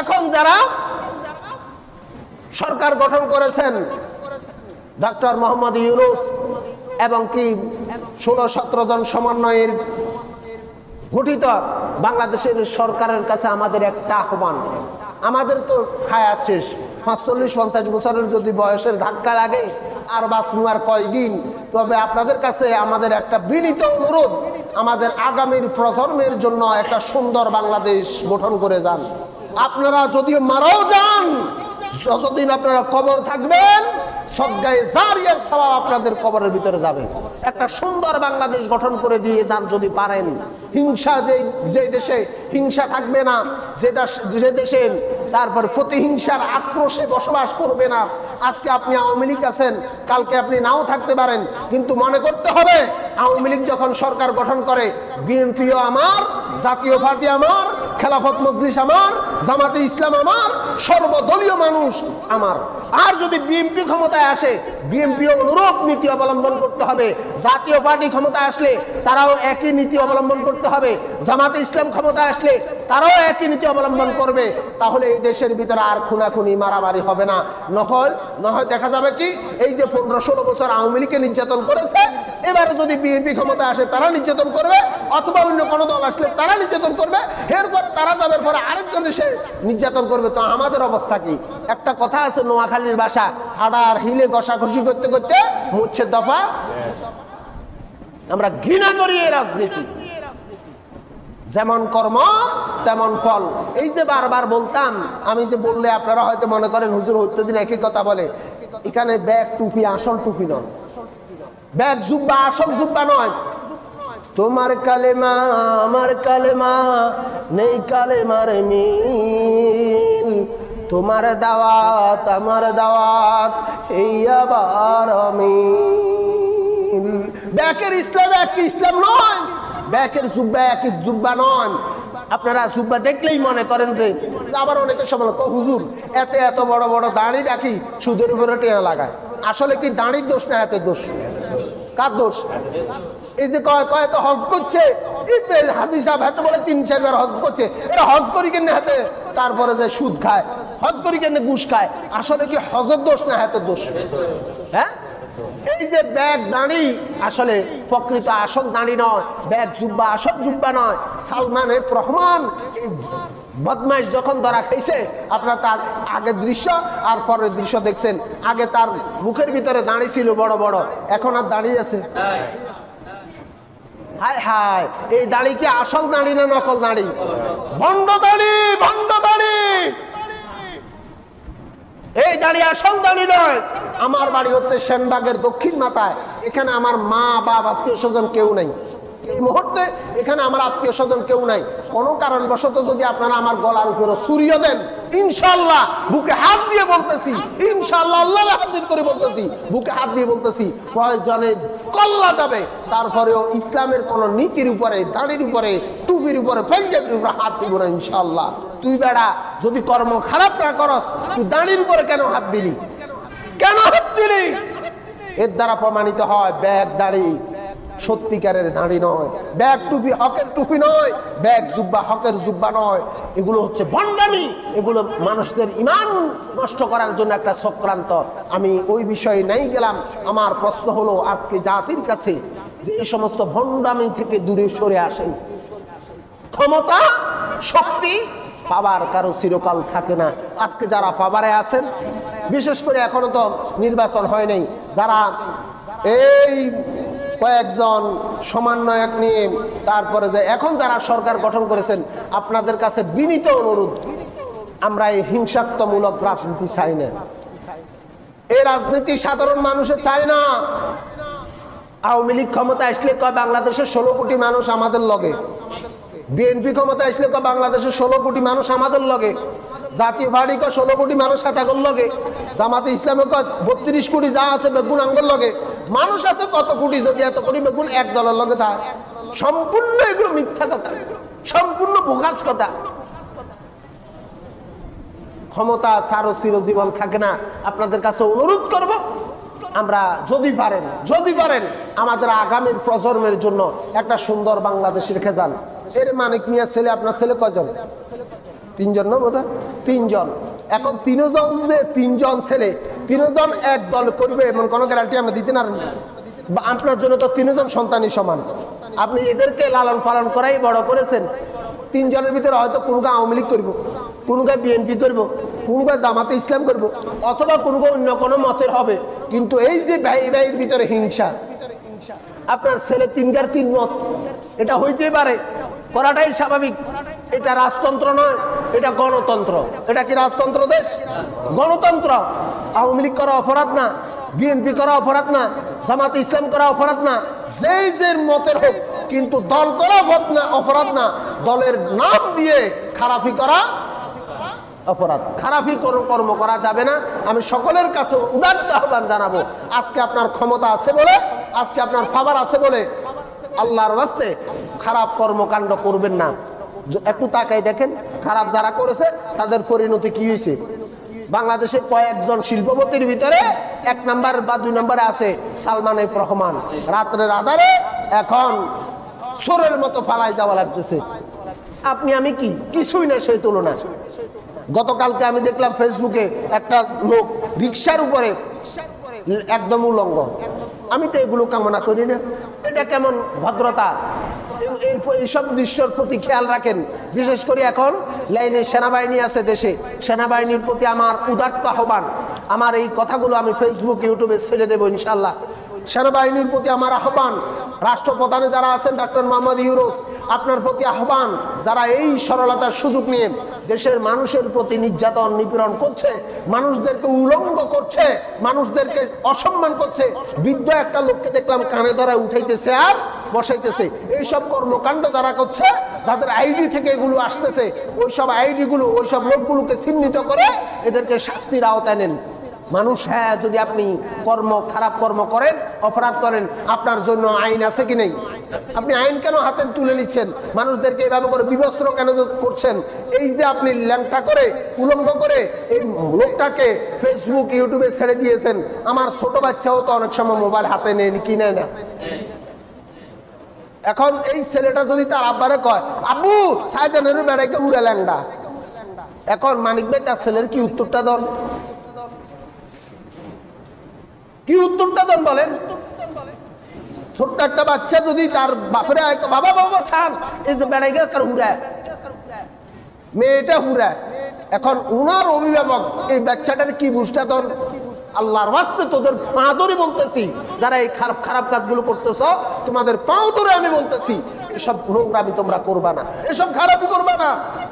এখন যারা সরকার গঠন করেছেন ডক্টর মোহাম্মদ ইউনুস এবং কি ষোলো সতেরো জন সমন্বয়ের গঠিত বাংলাদেশের সরকারের কাছে আমাদের একটা আহ্বান। আমাদের তো হায়াত শেষ। পাঁচচল্লিশ, পঞ্চাশ বছরের যদি বয়সের ধাক্কা লাগে, আর বাঁচবো আর কয়দিন? তবে আপনাদের কাছে আমাদের একটা বিনীত অনুরোধ, আমাদের আগামীর প্রজন্মের জন্য একটা সুন্দর বাংলাদেশ গঠন করে যান। আপনারা যদিও মারাও যান, যতদিন আপনারা কবর থাকবেন সজ্ঞায় জারিয়ার সবাব আপনাদের কবরের ভিতরে যাবে। একটা সুন্দর বাংলাদেশ গঠন করে দিয়ে যান যদি পারেন। হিংসা যে যে দেশে হিংসা থাকবে না, যে যে দেশে তারপর প্রতিহিংসার আক্রোশে বসবাস করবে না। আজকে আপনি আওয়ামী লীগ আছেন, কালকে আপনি নাও থাকতে পারেন, কিন্তু মনে করতে হবে, আওয়ামী লীগ যখন সরকার গঠন করে, বিএনপিও আমার, জাতীয় পার্টি আমার খেলাফত মজলিস আমার, জামাতে ইসলাম আমার, সর্বদলীয় মানুষ আমার। আর যদি বিএনপি ক্ষমতায় আসে বিএনপিও অনুরূপ নীতি অবলম্বন করতে হবে। জাতীয় পার্টি ক্ষমতায় আসলে তারাও একই নীতি অবলম্বন করতে হবে। জামাতে ইসলাম ক্ষমতায় আসলে তারাও একই নীতি অবলম্বন করবে তাহলে এই দেশের ভিতরে আর খুনাখুনি মারামারি হবে না। নহল নহয় দেখা যাবে কি? এই যে পনেরো ষোলো বছর আওয়ামী লীগকে নির্যাতন করেছে এবারে যদি বিএনপি ক্ষমতায় আসে তারা নির্যাতন করবে অথবা অন্য কোনো দল আসলে তারা নির্যাতন করবে এরপরে তারা যাবার পরে আরেকজন এসে নির্যাতন করবে। তো আমাদের অবস্থা কি? একটা কথা আছে নোয়াখালীর বাসা হাডার হিলে ঘষাঘষি করতে করতে মুচ্ছে দফা। আমরা ঘৃণা করি এই রাজনীতি। যেমন কর্ম, তেমন ফল। এই যে বারবার বলতাম, আমি যে বললে আপনারা হয়তো মনে করেন, হুজুর দিন একই কথা বলে, এখানে ব্যাগ টুপি, আসল টুপি নয়। ব্যাগ জুব্বা, আসল জুব্বা নয়। তোমার কালেমা, আমার কালেমা, নেই কালেমার মিল। তোমার দাওয়াত, আমার দাওয়াত, এই আবার মিল ব্যাকের ইসলাম এক ইসলাম নয়? ব্যাকের জুব্বা এক জুব্বা নয়। আপনারা জুব্বা দেখলেই মনে করেন যে আবার অনেকে সময় কয়, হুজুর এত এত বড় বড় দাঁড়ি রাখি সুদের উপরে টেয়া লাগায়? আসলে কি দাঁড়ির দোষ না হাতের দোষ? কার দোষ? এই যে কয় কয় তো হজ করছে। হাজি সাহেব হাতে বলে তিন চারবার হজ করছে। এরা হজ করি কেন হাতে? তারপরে যে সুদ খায় হজ করি কেন ঘুষ খায়? আসলে কি হজের দোষ না হাতের দোষ? হ্যাঁ? এই যে ব্যাগ দাঁড়ি, আসলে প্রকৃত আসল দাঁড়ি নয়, ব্যাগ জুব্বা, আসল জুব্বা নয় সালমান এফ রহমান এই বদমাইশ যখন ধরা খাইছে, আপনারা তার আগের দৃশ্য আর পরের দৃশ্য দেখছেন। আগে তার মুখের ভিতরে দাঁড়িয়ে ছিল বড় বড়, এখন আর দাঁড়িয়ে আছে। হায় হায়, এই দাড়ি কি আসল দাড়ি না নকল দাড়ি? ভণ্ড দাড়ি এই সন্তানই নয়। আমার বাড়ি হচ্ছে সেনবাগের দক্ষিণ মাথায়। এখানে আমার মা বাবা আত্মীয় স্বজন কেউ নাই। এই মুহূর্তে এখানে আমার আত্মীয় স্বজন কেউ নাই। কোনো কারণবশত যদি আপনারা আমার গলার উপরে সুরিয়ে দেন ইনশাল্লাহ বুকে হাত দিয়ে বলতেছি ইনশাল্লাহ হাজির করে বলতেছি, বুকে হাত দিয়ে বলতেছি প্রয়োজনে কল্লা যাবে, তারপরেও ইসলামের কোন নীতির উপরে, দাঁড়ির উপরে, টুপির উপরে, পাঞ্জাবির উপরে হাত দিব না ইনশাল্লাহ তুই বেড়া, যদি কর্ম খারাপ না করস, তুই দাড়ির উপরে কেন হাত দিলি? কেন হাত দিলি? এর দ্বারা প্রমাণিত হয়, ব্যাগ, দাড়ি সত্যিকারের দাঁড়ি নয়। ব্যাগ টুপি হকের টুপি নয়, ব্যাগ জুব্বা হকের জুব্বা নয়। এগুলো হচ্ছে বন্ডামি এগুলো মানুষদের ইমান নষ্ট করার জন্য একটা চক্রান্ত। আমি ওই বিষয়ে নাই গেলাম। আমার প্রশ্ন হলো, আজকে জাতির কাছে যে এই সমস্ত ভণ্ডামি থেকে দূরে সরে আসেন ক্ষমতা, শক্তি পাবার কারও চিরকাল থাকে না। আজকে যারা পাবারে আছেন, বিশেষ করে এখনও তো নির্বাচন হয় নাই, যারা এই কয়েকজন সমন্বয়ক নিয়ে তারপরে যে এখন যারা সরকার গঠন করেছেন, আপনাদের কাছে বিনীত অনুরোধ, আমরা এই হিংসাত্মমূলক রাজনীতি চাই না। এই রাজনীতি সাধারণ মানুষে চায় না। আওয়ামী লীগ ক্ষমতা আসলে কয় বাংলাদেশের ষোলো কোটি মানুষ আমাদের লগে? বিএনপি ক্ষমতা আসলে কয় বাংলাদেশের ষোলো কোটি মানুষ আমাদের লগে? জাতীয় পার্টি কয় ষোলো কোটি মানুষ হাতাগর লগে? জামাতে ইসলামে কয় বত্রিশ কোটি যা আছে বেগুন আঙ্গল লগে? মানুষ আছে, কত কোটি যদি এত কোটি বেগুন এক দলের লগে তা সম্পূর্ণ এগুলো মিথ্যা কথা। সম্পূর্ণ বোকাস কথা। ক্ষমতা, সারো চিরজীবন থাকে না। আপনাদের কাছে অনুরোধ করব, আমরা যদি পারেন যদি পারেন আমাদের আগামীর প্রজন্মের জন্য একটা সুন্দর বাংলাদেশ রেখে যান এর মানিক মিয়া ছেলে, আপনার ছেলে কজন তিনজন না বোধ তিনজন। এখন তিনজন তিনজন ছেলে, তিনজন এক দল করবে এমন কোনো গ্যারান্টি আমরা দিতে পারেন না আপনার জন্য তো তিনজন সন্তানই সমান। আপনি এদেরকে লালন পালন করাই বড় করেছেন। তিনজনের ভিতরে হয়তো কোনো গা আওয়ামী লীগ করব, কোনো গা বিএনপি করব, কোনো গা জামাতে ইসলাম করব, অথবা কোনো গা অন্য কোনো মতের হবে। কিন্তু এই যে ভাই ভাইয়ের ভিতরে হিংসা, আপনার ছেলে তিনগার তিন মত, এটা হইতে পারে। করাটাই স্বাভাবিক। এটা রাজতন্ত্র নয়। এটা গণতন্ত্র। এটা কি রাজতন্ত্র দেশ? গণতন্ত্র। আওয়ামী লীগ করা অপরাধ না বিএনপি করা অপরাধ না, জামাত ইসলাম করা অপরাধ না, যেই যে মতের হোক, কিন্তু দল করা অপরাধ না দলের নাম দিয়ে খারাপি করা অপরাধ। খারাপই কর্ম করা যাবে না। আমি সকলের কাছে উদার্ত আহ্বান জানাব, আজকে আপনার ক্ষমতা আছে বলে, আজকে আপনার পাওয়ার আছে বলে, আল্লাহর বাস্তে খারাপ কর্মকাণ্ড করবেন না। একটু তাকাই দেখেন, খারাপ যারা করেছে, তাদের পরিণতি কি হয়েছে? বাংলাদেশের কয়েকজন শিল্পপতির ভিতরে এক নাম্বার বা দুই নম্বরে আছে সালমান এফ রহমান। রাত্রের আধারে এখন সোরের মতো ফালাই যাওয়া লাগতেছে। আপনি, আমি কি? কিছুই না সেই তুলনায়। গতকালকে আমি দেখলাম ফেসবুকে একটা লোক রিক্সার উপরে একদম উলঙ্গ। আমি তো এগুলো কামনা করি না। এটা কেমন ভদ্রতা? এই- এইসব দৃশ্যর প্রতি খেয়াল রাখেন। বিশেষ করে এখন লাইনে সেনাবাহিনী আছে দেশে। সেনাবাহিনীর প্রতি আমার উদাত্ত আহ্বান। আমার এই কথাগুলো আমি ফেসবুক ইউটিউবে ছেড়ে দেবো ইনশাল্লাহ সেনাবাহিনীর প্রতি আমার আহ্বান। রাষ্ট্রপ্রধানে যারা আছেন ডক্টর মোহাম্মদ ইউরোস আপনার প্রতি আহ্বান। যারা এই সরলতার সুযোগ নিয়ে দেশের মানুষের প্রতি নির্যাতন, নিপীড়ন করছে, মানুষদেরকে উলঙ্গ করছে, মানুষদেরকে অসম্মান করছে, বৃদ্ধ একটা লোককে দেখলাম কানে ধরায় উঠাইতেছে, আর বসাইতেছে। এইসব কর্মকাণ্ড যারা করছে, যাদের আইডি থেকে এগুলো আসতেছে ওই ওইসব আইডিগুলো, ওইসব লোকগুলোকে চিহ্নিত করে এদেরকে শাস্তির আওতায় নেন। মানুষ হ্যাঁ যদি আপনি কর্ম, খারাপ কর্ম করেন, অপরাধ করেন, আপনার জন্য আইন আছে কি নেই? আপনি আইন কেন হাতে তুলে নিচ্ছেন? মানুষদেরকে এভাবে করে বিবস্ত্র কেন করছেন? এই যে আপনি ল্যাংটা করে, উলঙ্গ করে এই লোকটাকে ফেসবুক ইউটিউবে ছেড়ে দিয়েছেন। আমার ছোট বাচ্চাও তো অনেক সময় মোবাইল হাতে নেয়, কি নেয় না? এখন এই ছেলেটা যদি তার আব্বারে কয়, আব্বু সাইজানের বেড়াইকে উড়ে ল্যাংডা। এখন মানিক ভাই তার ছেলের কি উত্তরটা দেন? কি উত্তরটা দেন বলেন? ছোট্ট একটা বাচ্চা যদি তার বাপরে বাবা বাবা স্যার এই যে বেড়াই গেল তার মেয়েটা হুড়া এখন উনার অভিভাবক এই বাচ্চাটার কি বুঝটা দেন? আল্লাহর বাস্তে তোদের পা ধরে বলতেছি, যারা এই খারাপ খারাপ কাজগুলো করতেছ, তোমাদের পাও ধরে আমি বলতেছি, এসব আমি তোমরা করবা না, এসব খারাপই করবা না।